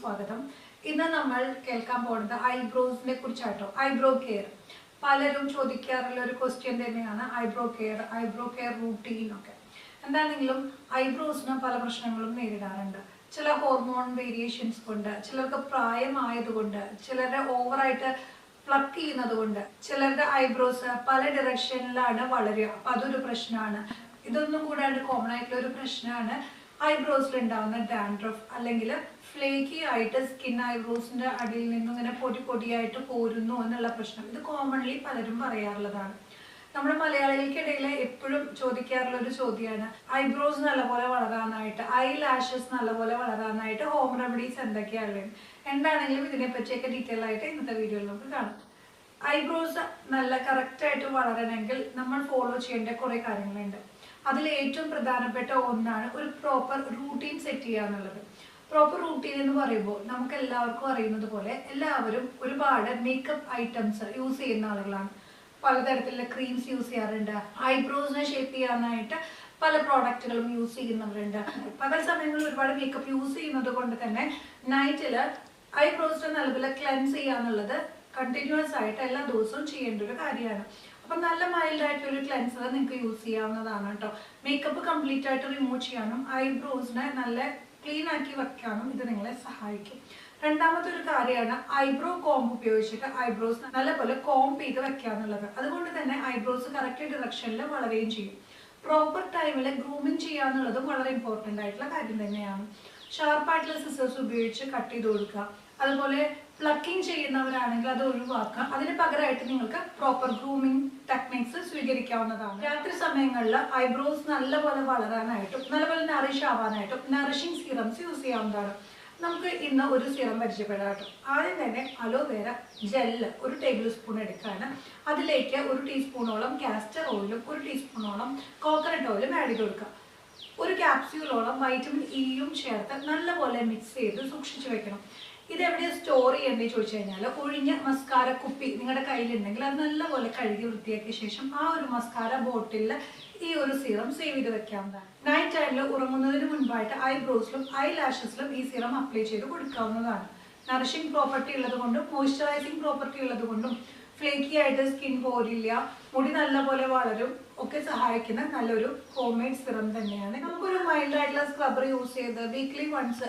സ്വാഗതം. ഇന്ന് നമ്മൾ കേൾക്കാൻ പോകുന്നത് ഐബ്രോസിനെ കുറിച്ചാട്ടോ ഐബ്രോ കെയർ. പലരും ചോദിക്കാറുള്ള ഒരു ക്വസ്റ്റ്യൻ തന്നെയാണ് eyebrow care eyebrow care routine ഒക്കെ എന്താണെങ്കിലും ഐബ്രോസിന് പല പ്രശ്നങ്ങളും നേരിടാറുണ്ട്. ചില ഹോർമോൺ വേരിയേഷൻസ് കൊണ്ട് ചിലർക്ക് പ്രായമായതുകൊണ്ട് ചിലരുടെ ഓവറായിട്ട് പ്ലക്ക് ചെയ്യുന്നത് കൊണ്ട് ചിലരുടെ ഐബ്രോസ് പല ഡിറക്ഷനിലാണ് വളരുക. അപ്പൊ അതൊരു പ്രശ്നമാണ്. ഇതൊന്നും കൂടാണ്ട് കോമൺ ആയിട്ടുള്ള ഒരു പ്രശ്നമാണ് ഐബ്രോസിൽ ഉണ്ടാവുന്ന ഡാൻഡ്രഫ് അല്ലെങ്കിൽ ഫ്ലേക്കി ആയിട്ട് സ്കിൻ ഐബ്രോസിന്റെ അടിയിൽ നിന്നും ഇങ്ങനെ പൊടി പൊടിയായിട്ട് പോരുന്നു എന്നുള്ള പ്രശ്നം. ഇത് കോമൺലി പലരും പറയാറുള്ളതാണ്. നമ്മുടെ മലയാളികൾക്കിടയിൽ എപ്പോഴും ചോദിക്കാറുള്ള ഒരു ചോദ്യമാണ് ഐബ്രോസ് നല്ലപോലെ വളരാനായിട്ട് ഐ ലാഷസ് നല്ലപോലെ വളരാനായിട്ട് ഹോം റെമഡീസ് എന്തൊക്കെയാണ്? എന്താണെങ്കിലും ഇതിനെപ്പറ്റിയൊക്കെ ഡീറ്റെയിൽ ആയിട്ട് ഇന്നത്തെ വീഡിയോയിൽ നമുക്ക് കാണാം. ഐബ്രോസ് നല്ല കറക്റ്റ് ആയിട്ട് വളരണമെങ്കിൽ നമ്മൾ ഫോളോ ചെയ്യേണ്ട കുറേ കാര്യങ്ങളുണ്ട്. അതിൽ ഏറ്റവും പ്രധാനപ്പെട്ട ഒന്നാണ് ഒരു പ്രോപ്പർ റൂട്ടീൻ സെറ്റ് ചെയ്യുക എന്നുള്ളത്. പ്രോപ്പർ റൂട്ടീൻ എന്ന് പറയുമ്പോൾ നമുക്ക് എല്ലാവർക്കും അറിയുന്നത് പോലെ എല്ലാവരും ഒരുപാട് മേക്കപ്പ് ഐറ്റംസ് യൂസ് ചെയ്യുന്ന ആളുകളാണ്. പലതരത്തിലുള്ള ക്രീംസ് യൂസ് ചെയ്യാറുണ്ട്. ഐബ്രോസിനെ ഷേപ്പ് ചെയ്യാനായിട്ട് പല പ്രോഡക്റ്റുകളും യൂസ് ചെയ്യുന്നവരുണ്ട്. പല സമയങ്ങളിൽ ഒരുപാട് മേക്കപ്പ് യൂസ് ചെയ്യുന്നത് കൊണ്ട് തന്നെ നൈറ്റിൽ ഐബ്രോസിനെ നല്ലപോലെ ക്ലെൻസ് ചെയ്യാന്നുള്ളത് കണ്ടിന്യൂസ് ആയിട്ട് എല്ലാ ദിവസവും ചെയ്യേണ്ട ഒരു കാര്യമാണ്. അപ്പൊ നല്ല മൈൽഡ് ആയിട്ടുള്ള ഒരു ക്ലെൻസർ നിങ്ങൾക്ക് യൂസ് ചെയ്യാവുന്നതാണ് കേട്ടോ. മേക്കപ്പ് കംപ്ലീറ്റ് ആയിട്ട് റിമൂവ് ചെയ്യാനും ഐബ്രോസിനെ നല്ല ക്ലീൻ ആക്കി വെക്കാനും ഇത് നിങ്ങളെ സഹായിക്കും. രണ്ടാമത്തെ ഒരു കാര്യമാണ് ഐബ്രോ കോംബ് ഉപയോഗിച്ചിട്ട് ഐബ്രോസ് നല്ലപോലെ കോംബ് ചെയ്ത് വെക്കാന്നുള്ളത് അതുകൊണ്ട് തന്നെ ഐബ്രോസ് കറക്റ്റ് ഡിറക്ഷനിൽ വളരുകയും ചെയ്യും. പ്രോപ്പർ ടൈമിൽ ഗ്രൂമിങ് ചെയ്യാന്നുള്ളതും വളരെ ഇമ്പോർട്ടന്റ് ആയിട്ടുള്ള കാര്യം തന്നെയാണ്. ഷാർപ്പായിട്ടുള്ള സിസേഴ്സ് ഉപയോഗിച്ച് കട്ട് ചെയ്ത് കൊടുക്കുക. അതുപോലെ പ്ലക്കിംഗ് ചെയ്യുന്നവരാണെങ്കിൽ അത് ഒഴിവാക്കുക. അതിന് പകരമായിട്ട് നിങ്ങൾക്ക് പ്രോപ്പർ ഗ്രൂമിംഗ് ടെക്നിക്സ് സ്വീകരിക്കാവുന്നതാണ്. രാത്രി സമയങ്ങളിൽ ഐബ്രോസ് നല്ലപോലെ വളരാനായിട്ടും നല്ലപോലെ നറിഷ് ആവാനായിട്ടും നറിഷിംഗ് സീറംസ് യൂസ് ചെയ്യാവുന്നതാണ്. നമുക്ക് ഇന്ന് ഒരു സിറം പരിചയപ്പെടാട്ടോ. ആദ്യം തന്നെ അലോവേര ജെല്ല് ഒരു ടേബിൾ സ്പൂൺ എടുക്കുകയാണ് അതിലേക്ക് ഒരു ടീസ്പൂണോളം കാസ്റ്റർ ഓയിലും ഒരു ടീസ്പൂണോളം കോക്കനട്ട് ഓയിലും ആഡ് ചെയ്ത് കൊടുക്കുക. ഒരു ക്യാപ്സ്യൂളോളം വൈറ്റമിൻ ഇയും ചേർത്ത് നല്ലപോലെ മിക്സ് ചെയ്ത് സൂക്ഷിച്ചു വെക്കണം. ഇത് എവിടെയാണ് സ്റ്റോർ ചെയ്യേണ്ടത് ചോദിച്ചു കഴിഞ്ഞാൽ ഒഴിഞ്ഞ മസ്കാര കുപ്പി നിങ്ങളുടെ കയ്യിലുണ്ടെങ്കിൽ അത് നല്ലപോലെ കഴുകി വൃത്തിയാക്കിയ ശേഷം ആ ഒരു മസ്കാര ബോട്ടിലിൽ ഈ ഒരു സീറം സേവ് ചെയ്ത് വെക്കാവുന്നതാണ്. നൈറ്റ് ടൈമിൽ ഉറങ്ങുന്നതിന് മുൻപായിട്ട് ഐബ്രോസിലും ഐ ലാഷസിലും ഈ സീറം അപ്ലൈ ചെയ്ത് കൊടുക്കാവുന്നതാണ്. നറിഷിംഗ് പ്രോപ്പർട്ടി ഉള്ളത് കൊണ്ടും മോയ്സ്ചറൈസിംഗ് പ്രോപ്പർട്ടി ഉള്ളത് കൊണ്ടും ഫ്ലേക്കി ആയിട്ട് സ്കിൻ പോരില്ല മുടി നല്ലപോലെ വളരും ഒക്കെ സഹായിക്കുന്ന നല്ലൊരു ഹോം മെയ്ഡ് സിറം തന്നെയാണ്. നമുക്കൊരു മൈൽഡ് ആയിട്ടുള്ള സ്ക്രബർ യൂസ് ചെയ്ത് വീക്ക്ലി വൺസ്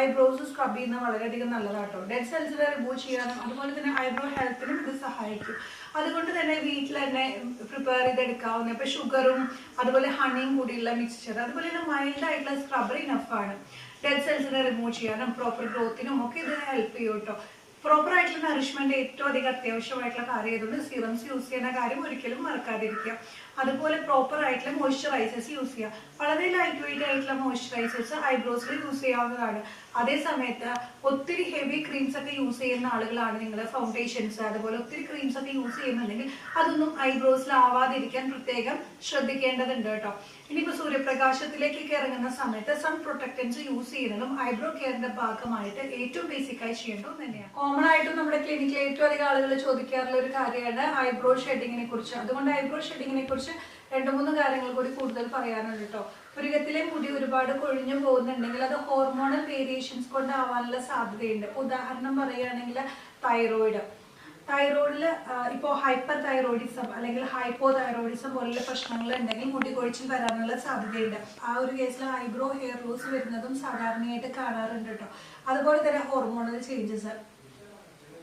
ഐബ്രോസ് സ്ക്രബ് ചെയ്യുന്നത് വളരെയധികം നല്ലതാട്ടോ. ഡെഡ് സെൽസിനെ റിമൂവ് ചെയ്യാനും അതുപോലെ തന്നെ ഐബ്രോ ഹെൽത്തിനും ഇത് സഹായിക്കും. അതുകൊണ്ട് തന്നെ വീട്ടിൽ തന്നെ പ്രിപ്പയർ ചെയ്തെടുക്കാവുന്ന ഇപ്പം ഷുഗറും അതുപോലെ ഹണിയും കൂടിയുള്ള മിക്സ്ചർ അതുപോലെ തന്നെ മൈൽഡ് ആയിട്ടുള്ള സ്ക്രബർ ഇനഫാണ് ഡെഡ് സെൽസിനെ റിമൂവ് ചെയ്യാനും പ്രോപ്പർ ഗ്രോത്തിനും ഒക്കെ ഇത് ഹെൽപ്പ് ചെയ്യും കേട്ടോ പ്രോപ്പർ ആയിട്ടുള്ള നറിഷ്മെന്റ് ഏറ്റവും അധികം അത്യാവശ്യമായിട്ടുള്ള കാര്യം ആയതുകൊണ്ട് സിറംസ് യൂസ് ചെയ്യുന്ന കാര്യം ഒരിക്കലും മറക്കാതിരിക്കുക. അതുപോലെ പ്രോപ്പർ ആയിട്ടുള്ള മോയ്സ്ചറൈസേഴ്സ് യൂസ് ചെയ്യുക. വളരെ ലൈറ്റ് വെയിറ്റ് ആയിട്ടുള്ള മോയ്സ്ചറൈസേഴ്സ് ഐബ്രോസിൽ യൂസ് ചെയ്യാവുന്നതാണ്. അതേ സമയത്ത് ഒത്തിരി ഹെവി ക്രീംസ് ഒക്കെ യൂസ് ചെയ്യുന്ന ആളുകളാണ് നിങ്ങൾ ഫൗണ്ടേഷൻസ് അതുപോലെ ഒത്തിരി ക്രീംസ് ഒക്കെ യൂസ് ചെയ്യുന്നുണ്ടെങ്കിൽ അതൊന്നും ഐബ്രോസിൽ ആവാതിരിക്കാൻ പ്രത്യേകം ശ്രദ്ധിക്കേണ്ടതുണ്ട് കേട്ടോ. ഇനിയിപ്പോൾ സൂര്യപ്രകാശത്തിലേക്കൊക്കെ ഇറങ്ങുന്ന സമയത്ത് സൺ പ്രൊട്ടക്ടൻസ് യൂസ് ചെയ്യുന്നതും ഐബ്രോ കെയറിന്റെ ഭാഗമായിട്ട് ഏറ്റവും ബേസിക് ആയി ചെയ്യേണ്ടത് തന്നെയാണ് കോമൺ ആയിട്ടും നമ്മുടെ ക്ലിനിക്കിൽ ഏറ്റവും അധികം ആളുകൾ ചോദിക്കാറുള്ള ഒരു കാര്യമാണ് ഐബ്രോ ഷെഡിങ്ങിനെ കുറിച്ച്. അതുകൊണ്ട് ഐബ്രോ ഷെഡിങ്ങിനെ കുറിച്ച് രണ്ട് മൂന്ന് കാര്യങ്ങൾ കൂടി കൂടുതൽ പറയാനുണ്ട് കേട്ടോ. പുരുകത്തിലെ മുടി ഒരുപാട് കൊഴിഞ്ഞു പോകുന്നുണ്ടെങ്കിൽ അത് ഹോർമോണൽ വേരിയേഷൻസ് കൊണ്ടാവാനുള്ള സാധ്യതയുണ്ട്. ഉദാഹരണം പറയുകയാണെങ്കിൽ തൈറോയിഡ് തൈറോയിഡിൽ ഇപ്പോൾ ഹൈപ്പർ തൈറോയിഡിസം അല്ലെങ്കിൽ ഹൈപ്പോ തൈറോയിഡിസം പോലുള്ള പ്രശ്നങ്ങൾ ഉണ്ടെങ്കിൽ മുടി കൊഴിച്ചിൽ വരാനുള്ള സാധ്യതയുണ്ട്. ആ ഒരു കേസിൽ ഐബ്രോ ഹെയർ ലോസ് വരുന്നതും സാധാരണയായിട്ട് കാണാറുണ്ട് കേട്ടോ. അതുപോലെ തന്നെ ഹോർമോണൽ ചേഞ്ചസ്.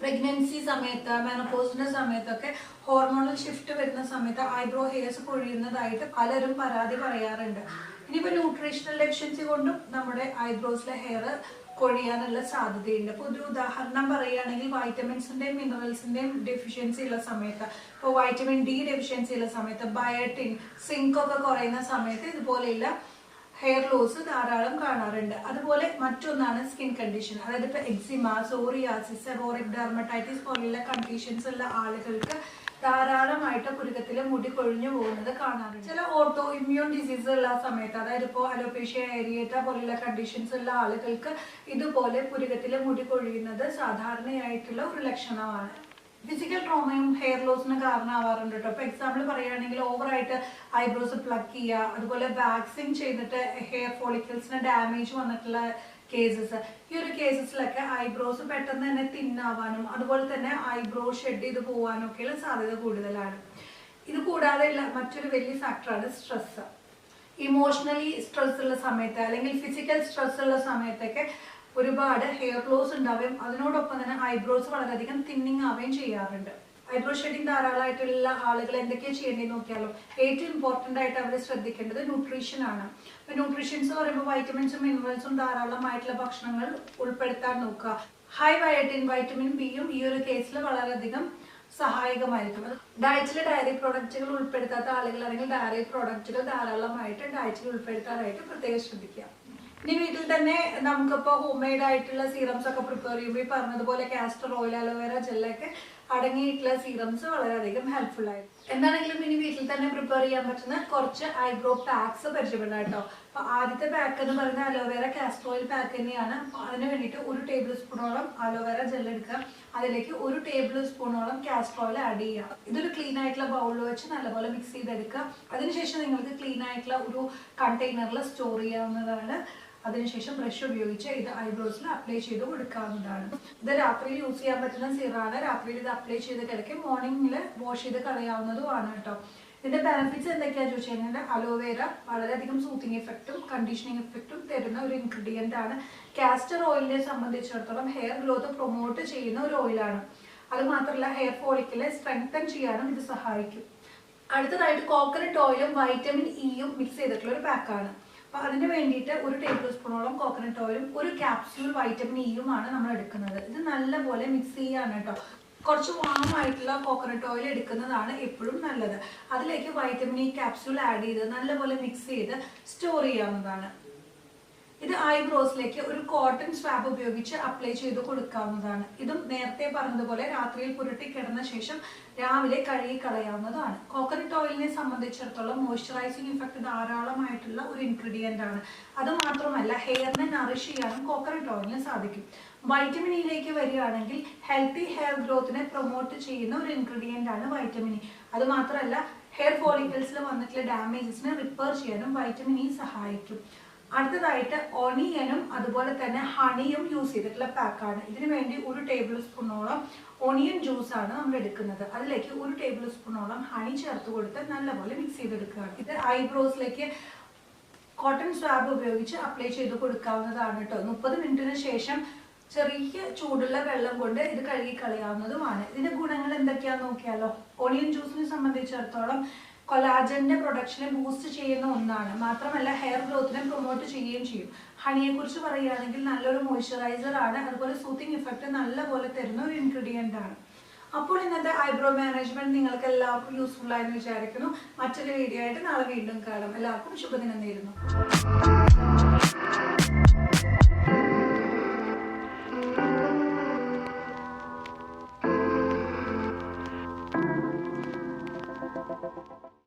പ്രഗ്നൻസി സമയത്ത് മെനപ്പോസിന്റെ സമയത്തൊക്കെ ഹോർമോണൽ ഷിഫ്റ്റ് വരുന്ന സമയത്ത് ഐബ്രോ ഹെയർസ് പൊഴിയുന്നതായിട്ട് പലരും പരാതി പറയാറുണ്ട്. ഇനിയിപ്പോൾ ന്യൂട്രീഷണൽ ഡെഫിഷ്യൻസി കൊണ്ടും നമ്മുടെ ഐബ്രോസിലെ ഹെയർ കൊഴിയാനുള്ള സാധ്യതയുണ്ട്. അപ്പോൾ ഒരു ഉദാഹരണം പറയുകയാണെങ്കിൽ വൈറ്റമിൻസിന്റെയും മിനറൽസിന്റെയും ഡെഫിഷ്യൻസി ഉള്ള സമയത്ത് ഇപ്പോൾ വൈറ്റമിൻ ഡി ഡെഫിഷ്യൻസി ഉള്ള സമയത്ത് ബയോട്ടിൻ സിങ്ക് ഒക്കെ കുറയുന്ന സമയത്ത് ഇതുപോലെയുള്ള ഹെയർ ലോസ് ധാരാളം കാണാറുണ്ട്. അതുപോലെ മറ്റൊന്നാണ് സ്കിൻ കണ്ടീഷൻ അതായത് ഇപ്പോൾ എക്സിമ സോറിയാസിസ് സെബോറിക് ഡെർമറ്റൈറ്റിസ് പോലെയുള്ള കണ്ടീഷൻസ് ഉള്ള ആളുകൾക്ക് ധാരാളമായിട്ട് പുരുക്കത്തിലെ മുടി കൊഴിഞ്ഞു പോകുന്നത് കാണാറുണ്ട്. ചില ഓട്ടോ ഇമ്മ്യൂൺ ഡിസീസ് ഉള്ള സമയത്ത് അതായത് ഇപ്പോൾ അലോപേഷ്യ ഏരിയേറ്റ പോലുള്ള കണ്ടീഷൻസ് ഉള്ള ആളുകൾക്ക് ഇതുപോലെ പുരുക്കത്തിലെ മുടി കൊഴിയുന്നത് സാധാരണയായിട്ടുള്ള ഒരു ലക്ഷണമാണ്. ഫിസിക്കൽ ട്രോമയും ഹെയർ ലോസിന് കാരണമാവാറുണ്ട് കേട്ടോ. ഇപ്പൊ എക്സാമ്പിൾ പറയുകയാണെങ്കിൽ ഓവറായിട്ട് ഐബ്രോസ് പ്ലക്ക് ചെയ്യുക അതുപോലെ വാക്സിൻ ചെയ്തിട്ട് ഹെയർ ഫോളിക്കിൾസിന് ഡാമേജ് വന്നിട്ടുള്ള കേസസ് ഈ ഒരു കേസസിലൊക്കെ ഐബ്രോസ് പെട്ടെന്ന് തന്നെ തിന്നാവാനും അതുപോലെ തന്നെ ഐബ്രോ ഷെഡ് ചെയ്ത് പോകാനും ഒക്കെയുള്ള സാധ്യത കൂടുതലാണ്. ഇത് കൂടാതെ മറ്റൊരു വലിയ ഫാക്ടറാണ് സ്ട്രെസ് ഇമോഷണലി സ്ട്രെസ് ഉള്ള സമയത്ത് അല്ലെങ്കിൽ ഫിസിക്കൽ സ്ട്രെസ് ഉള്ള സമയത്തൊക്കെ ഒരുപാട് ഹെയർ ലോസ് ഉണ്ടാവുകയും അതിനോടൊപ്പം തന്നെ ഐബ്രോസ് വളരെയധികം തിന്നിങ് ആവുകയും ചെയ്യാറുണ്ട്. ഐബ്രോ ഷെഡിങ് ധാരാളമായിട്ടുള്ള ആളുകൾ എന്തൊക്കെയാണ് ചെയ്യേണ്ടത് നോക്കിയാലോ? ഏറ്റവും ഇമ്പോർട്ടന്റ് ആയിട്ട് അവർ ശ്രദ്ധിക്കേണ്ടത് ന്യൂട്രീഷൻ ആണ്. ഇപ്പൊ എന്ന് പറയുമ്പോൾ വൈറ്റമിൻസും മിനറൽസും ധാരാളമായിട്ടുള്ള ഭക്ഷണങ്ങൾ ഉൾപ്പെടുത്താൻ നോക്കുക. ഹൈ വയറ്റിൻ വൈറ്റമിൻ ബിയും ഈ ഒരു കേസിൽ വളരെയധികം സഹായകമായിരിക്കും. ഡയറ്റിലെ ഡയറി പ്രോഡക്റ്റുകൾ ഉൾപ്പെടുത്താത്ത ആളുകൾ അല്ലെങ്കിൽ ഡയറി പ്രോഡക്റ്റുകൾ ധാരാളമായിട്ട് ഡയറ്റിൽ ഉൾപ്പെടുത്താനായിട്ട് പ്രത്യേകം ശ്രദ്ധിക്കുക. ഇനി വീട്ടിൽ തന്നെ നമുക്കിപ്പോൾ ഹോം മെയ്ഡ് ആയിട്ടുള്ള സീറംസ് ഒക്കെ പ്രിപ്പയർ ചെയ്യുമ്പോൾ ഈ പറഞ്ഞതുപോലെ കാസ്റ്റർ ഓയിൽ അലോവേര ജെല്ലൊക്കെ അടങ്ങിയിട്ടുള്ള സീറംസ് വളരെയധികം ഹെൽപ്ഫുൾ ആയിരുന്നു. എന്താണെങ്കിലും ഇനി വീട്ടിൽ തന്നെ പ്രിപ്പയർ ചെയ്യാൻ പറ്റുന്ന കുറച്ച് ഐബ്രോ പാക്സ് പരിചയപ്പെടാം കേട്ടോ. അപ്പൊ ആദ്യത്തെ പാക്ക് എന്ന് പറയുന്നത് അലോവേര കാസ്റ്റർ ഓയിൽ പാക്ക് തന്നെയാണ്. അപ്പൊ അതിന് വേണ്ടിയിട്ട് ഒരു ടേബിൾ സ്പൂണോളം അലോവേര ജെൽ എടുക്കുക. അതിലേക്ക് ഒരു ടേബിൾ സ്പൂണോളം കാസ്റ്റർ ഓയിൽ ആഡ് ചെയ്യുക. ഇതൊരു ക്ലീൻ ആയിട്ടുള്ള ബൗളിൽ വെച്ച് നല്ലപോലെ മിക്സ് ചെയ്തെടുക്കുക. അതിനുശേഷം നിങ്ങൾക്ക് ക്ലീൻ ആയിട്ടുള്ള ഒരു കണ്ടെയ്നറിൽ സ്റ്റോർ ചെയ്യാവുന്നതാണ്. അതിനുശേഷം ബ്രഷ് ഉപയോഗിച്ച് ഇത് ഐബ്രോസിൽ അപ്ലൈ ചെയ്ത് കൊടുക്കാവുന്നതാണ്. ഇത് രാത്രിയിൽ യൂസ് ചെയ്യാൻ പറ്റുന്ന സിറാണ് രാത്രിയിൽ ഇത് അപ്ലൈ ചെയ്ത് കിടക്കി മോർണിംഗിൽ വാഷ് ചെയ്ത് കളയാവുന്നതുമാണ് കേട്ടോ. ഇതിന്റെ ബെനിഫിറ്റ്സ് എന്തൊക്കെയാണെന്ന് ചോദിച്ചു കഴിഞ്ഞാൽ അലോവേര വളരെയധികം സൂത്തിങ് എഫക്റ്റും കണ്ടീഷനിങ് എഫക്റ്റും തരുന്ന ഒരു ഇൻഗ്രീഡിയന്റ് ആണ്. കാസ്റ്റർ ഓയിലിനെ സംബന്ധിച്ചിടത്തോളം ഹെയർ ഗ്രോത്ത് പ്രൊമോട്ട് ചെയ്യുന്ന ഒരു ഓയിലാണ് അത് മാത്രമല്ല ഹെയർ ഫോളിക്കിലെ സ്ട്രെങ്തൻ ചെയ്യാനും ഇത് സഹായിക്കും. അടുത്തതായിട്ട് കോക്കനട്ട് ഓയിലും വൈറ്റമിൻ ഇയും മിക്സ് ചെയ്തിട്ടുള്ള ഒരു പാക്കാണ് അപ്പൊ അതിന് വേണ്ടിയിട്ട് ഒരു ടേബിൾ സ്പൂണോളം കോക്കനട്ട് ഓയിലും ഒരു ക്യാപ്സ്യൂൾ വൈറ്റമിൻ ഇയുമാണ് നമ്മൾ എടുക്കുന്നത്. ഇത് നല്ലപോലെ മിക്സ് ചെയ്യാണ് കേട്ടോ കുറച്ച് വാം ആയിട്ടുള്ള കോക്കനട്ട് ഓയിൽ എടുക്കുന്നതാണ് എപ്പോഴും നല്ലത്. അതിലേക്ക് വൈറ്റമിൻ ഇ ക്യാപ്സ്യൂൾ ആഡ് ചെയ്ത് നല്ലപോലെ മിക്സ് ചെയ്ത് സ്റ്റോർ ചെയ്യാവുന്നതാണ്. ഐബ്രോസിലേക്ക് ഒരു കോട്ടൺ സ്വാബ് ഉപയോഗിച്ച് അപ്ലൈ ചെയ്ത് കൊടുക്കാവുന്നതാണ്. ഇതും നേരത്തെ പറഞ്ഞതുപോലെ രാത്രിയിൽ പുരട്ടി കിടന്ന ശേഷം രാവിലെ കഴുകി കളയാവുന്നതാണ് കോക്കനട്ട് ഓയിലിനെ സംബന്ധിച്ചിടത്തോളം മോയ്സ്ചറൈസിങ് ഇഫക്ട് ധാരാളമായിട്ടുള്ള ഒരു ഇൻഗ്രീഡിയന്റ് ആണ്. അത് മാത്രമല്ല ഹെയറിനെ നറിഷ് ചെയ്യാനും കോക്കനട്ട് ഓയിലിന് സാധിക്കും. വൈറ്റമിൻ ഇയിലേക്ക് വരികയാണെങ്കിൽ ഹെൽത്തി ഹെയർ ഗ്രോത്തിനെ പ്രൊമോട്ട് ചെയ്യുന്ന ഒരു ഇൻഗ്രീഡിയന്റ് ആണ് വൈറ്റമിൻ ഇ അത് മാത്രമല്ല ഹെയർ ഫോളിക്കിൾസിൽ വന്നിട്ടുള്ള ഡാമേജസിനെ റിപ്പയർ ചെയ്യാനും വൈറ്റമിൻ ഇ സഹായിക്കും. അടുത്തതായിട്ട് ഒണിയനും അതുപോലെ തന്നെ ഹണിയും യൂസ് ചെയ്തിട്ടുള്ള പാക്കാണ് ഇതിനു വേണ്ടി ഒരു ടേബിൾ സ്പൂണോളം ഒണിയൻ ജ്യൂസാണ് നമ്മൾ എടുക്കുന്നത്. അതിലേക്ക് ഒരു ടേബിൾ സ്പൂണോളം ഹണി ചേർത്ത് കൊടുത്ത് നല്ലപോലെ മിക്സ് ചെയ്തെടുക്കുകയാണ്. ഇത് ഐബ്രോസിലേക്ക് കോട്ടൺ സ്വാബ് ഉപയോഗിച്ച് അപ്ലൈ ചെയ്ത് കൊടുക്കാവുന്നതാണ് കേട്ടോ മുപ്പത് മിനിറ്റിന് ശേഷം ചെറിയ ചൂടുള്ള വെള്ളം കൊണ്ട് ഇത് കഴുകി കളയാവുന്നതുമാണ്. ഇതിന്റെ ഗുണങ്ങൾ എന്തൊക്കെയാന്ന് നോക്കിയാലോ? ഓണിയൻ ജ്യൂസിനെ സംബന്ധിച്ചിടത്തോളം കൊലാജന്റെ പ്രൊഡക്ഷനെ ബൂസ്റ്റ് ചെയ്യുന്ന ഒന്നാണ്. മാത്രമല്ല ഹെയർ ഗ്രോത്തിനെ പ്രൊമോട്ട് ചെയ്യുകയും ചെയ്യും. ഹണിയെ കുറിച്ച് പറയുകയാണെങ്കിൽ നല്ലൊരു മോയ്സ്ചറൈസർ ആണ്. അതുപോലെ സൂത്തിങ് ഇഫക്റ്റ് നല്ലപോലെ തരുന്ന ഒരു ഇൻഗ്രീഡിയന്റ് ആണ്. അപ്പോൾ ഇന്നത്തെ ഐബ്രോ മാനേജ്മെന്റ് നിങ്ങൾക്ക് എല്ലാവർക്കും യൂസ്ഫുൾ ആയെന്ന് വിചാരിക്കുന്നു. മറ്റൊരു വീഡിയോ ആയിട്ട് നാളെ വീണ്ടും കാണാം. എല്ലാവർക്കും ശുഭദിനം നേരുന്നു.